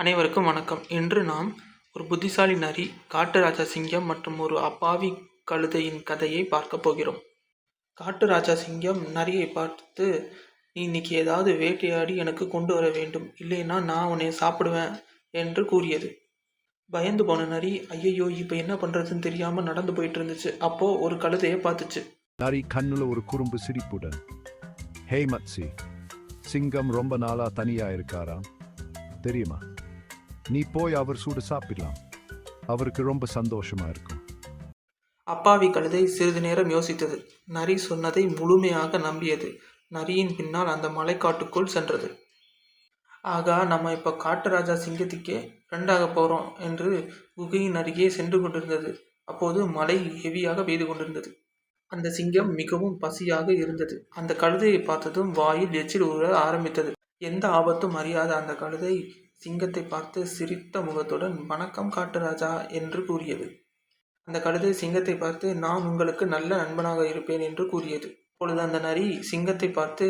அனைவருக்கும் வணக்கம். இன்று நாம் ஒரு புத்திசாலி நரி காட்டு ராஜா சிங்கம் மற்றும் ஒரு அப்பாவி கழுதையின் கதையை பார்க்க போகிறோம். காட்டு ராஜா சிங்கம் நரியை பார்த்து நீ இன்னைக்கு ஏதாவது வேட்டையாடி எனக்கு கொண்டு வர வேண்டும். இல்லைன்னா நான் உன்னை சாப்பிடுவேன் என்று கூறியது. பயந்து போன நரி ஐயையோ இப்போ என்ன பண்ணுறதுன்னு தெரியாமல் நடந்து போயிட்டு இருந்துச்சு. அப்போது ஒரு கழுதையை பார்த்துச்சு. நரி கண்ணுல ஒரு குறும்பு சிரிப்புடன் ஹே மத்சி சிங்கம் ரொம்ப நாளா தனியா இருக்காராம் தெரியுமா? நீ போய் அவர் சூடு சாப்பிடலாம். அவருக்கு ரொம்ப சந்தோஷமா இருக்கும். அப்பாவி கழுதை சிறிது நேரம் யோசித்தது. நரி சொன்னதை முழுமையாக நம்பியது. நரியின் பின்னால் அந்த மலைக்காட்டுக்குள் சென்றது. ஆகா நம்ம இப்போ காட்டு ராஜா சிங்கத்துக்கே ஃப்ரெண்டாக போகிறோம் என்று குகையின் அருகே சென்று கொண்டிருந்தது. அப்போது மழை ஹெவியாக பெய்து கொண்டிருந்தது. அந்த சிங்கம் மிகவும் பசியாக இருந்தது. அந்த கழுதையை பார்த்ததும் வாயில் எச்சில் ஊற ஆரம்பித்தது. எந்த ஆபத்தும் அறியாத அந்த கழுதை சிங்கத்தை பார்த்து சிரித்த முகத்துடன் வணக்கம் காட்டு ராஜா என்று கூறியது. அந்த கழுதை சிங்கத்தை பார்த்து நான் உங்களுக்கு நல்ல நண்பனாக இருப்பேன் என்று கூறியது. அப்பொழுது அந்த நரி சிங்கத்தை பார்த்து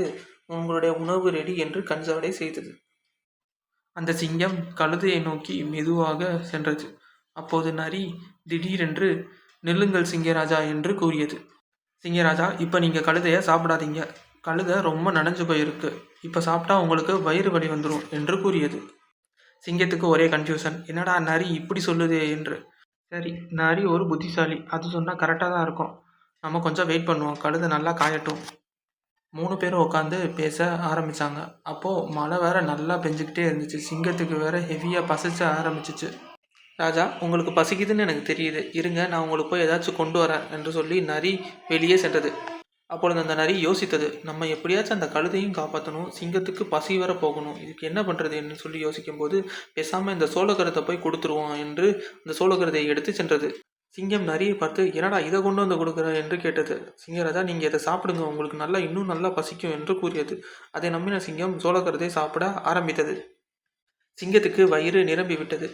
உங்களுடைய உணவு ரெடி என்று கஞ்சாடை செய்தது. அந்த சிங்கம் கழுதையை நோக்கி மெதுவாக சென்றது. அப்போது நரி திடீரென்று நெல்லுங்கள் சிங்கராஜா என்று கூறியது. சிங்கராஜா இப்போ நீங்கள் கழுதையை சாப்பிடாதீங்க. கழுதை ரொம்ப நனைஞ்சு போயிருக்கு. இப்போ சாப்பிட்டா உங்களுக்கு வயிறு வலி வந்துடும் என்று கூறியது. சிங்கத்துக்கு ஒரே கன்ஃபியூஷன் என்னடா நரி இப்படி சொல்லுதே என்று. சரி நரி ஒரு புத்திசாலி. அது சொன்னால் கரெக்டாக தான் இருக்கும். நம்ம கொஞ்சம் வெயிட் பண்ணுவோம். கழுதை நல்லா காயட்டும். மூணு பேரும் உட்காந்து பேச ஆரம்பித்தாங்க அப்போது மழை வேற நல்லா பெஞ்சிக்கிட்டே இருந்துச்சு. சிங்கத்துக்கு வேற ஹெவியாக பசிச்ச ஆரம்பிச்சிச்சு. ராஜா உங்களுக்கு பசிக்குதுன்னு எனக்கு தெரியுது. இருங்க நான் உங்களுக்கு போய் ஏதாச்சும் கொண்டு வரேன் என்று சொல்லி நரி வெளியே சென்றது. அப்பொழுது அந்த நரி யோசித்தது நம்ம எப்படியாச்சும் அந்த கழுதையும் காப்பாற்றணும் சிங்கத்துக்கு பசி வர போகணும் இதுக்கு என்ன பண்ணுறது என்று சொல்லி யோசிக்கும்போது பேசாமல் இந்த சோளக்கருத்தை போய் கொடுத்துருவோம் என்று அந்த சோளக்கருத்தை எடுத்து சென்றது. சிங்கம் நரியை பார்த்து என்னடா இதை கொண்டு வந்து கொடுக்குற? என்று கேட்டது. சிங்கராஜா நீங்கள் இதை சாப்பிடுங்க உங்களுக்கு நல்லா இன்னும் நல்லா பசிக்கும் என்று கூறியது. அதை நம்பின சிங்கம் சோளக்கருத்தை சாப்பிட ஆரம்பித்தது. சிங்கத்துக்கு வயிறு நிரம்பி விட்டது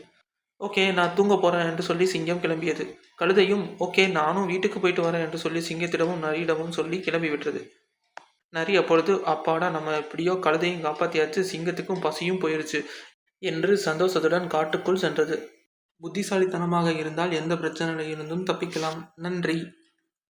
ஓகே நான் தூங்க போகிறேன் என்று சொல்லி சிங்கம் கிளம்பியது. கழுதையும் ஓகே நானும் வீட்டுக்கு போயிட்டு வரேன் என்று சொல்லி சிங்கத்திடமும் நரியிடமும் சொல்லி கிளம்பி விட்டது. நரி அப்பொழுது அப்பாடா நம்ம எப்படியோ கழுதையும் காப்பாற்றியாச்சு சிங்கத்துக்கும் பசியும் போயிருச்சு என்று சந்தோஷத்துடன் காட்டுக்குள் சென்றது. புத்திசாலித்தனமாக இருந்தால் எந்த பிரச்சனையில் இருந்தும் தப்பிக்கலாம். நன்றி.